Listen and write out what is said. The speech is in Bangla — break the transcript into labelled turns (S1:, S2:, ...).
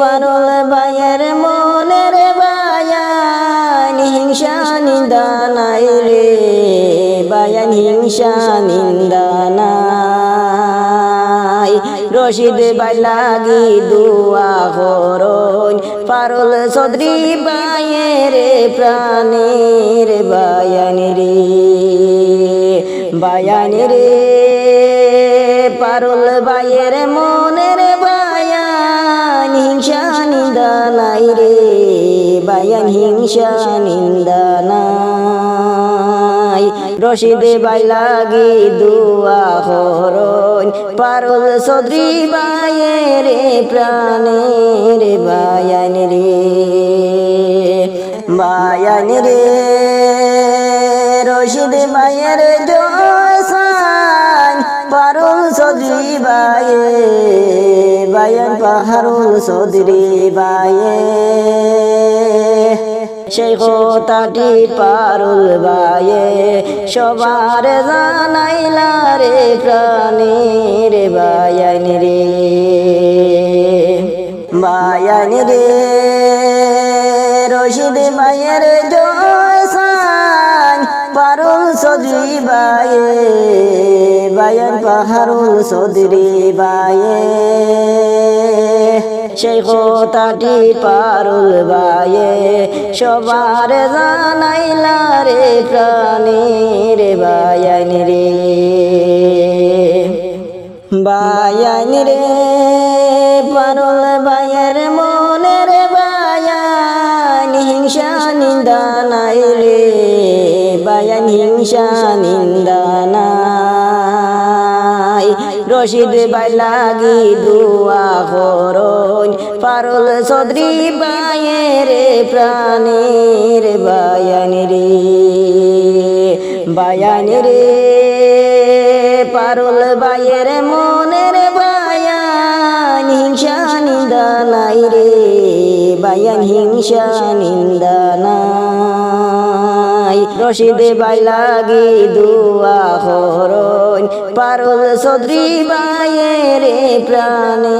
S1: পারল বায়ের মনের বায়ান হিংসা নিন্দা নাই রে। বায়ান হিংসা নিন্দা রশিদ বাইলাগি দুয়া করন পারল সদরি বায়ের প্রাণের বায়ান রে বায়ান রে। পারল বায়ের মনের বায়ান হিংসা নিন্দা নাই রশিদে বাইলাগি দুয়া হরণ। পারল সদরি বায়ের প্রাণের বায়ান রে। বায়ান রে। রশিদ বায়ের জয়সান। পারুল সদরি বায়ে বায়ান পাহারুল সদরি বায়ে সেই কথাটি পারুল বায়ে সবার জানাইলা রে প্রাণীর বায়ান রে। বায়ান রে। রশিদ মায়ের জয়সান পারুল সদরি বায়ে। বায়ান পাহারুল সদরি বায়ে। সেই কথাটি পারুল বায়ে সবার জানাইলা রে প্রাণীর বায়ান রে। বায়ান রে, পারুল বায়ের মনের বায়ান হিংসা নিন্দা নাই রে। বায়ান হিংসা নিন্দা নাই। রশিদ বাইলাগি দুয়া করন পারুল সদরি বায়ের প্রাণীর বায়ান রে বায়ান রে পারুল বায়ের মনের বায়ান হিংসা নিন্দা নাই রে, বায়ান হিংসা নিন্দা নাই। রশিদে বাইলাগি দুয়া হরণ, পারুল সদরি বায়ের প্রাণের বায়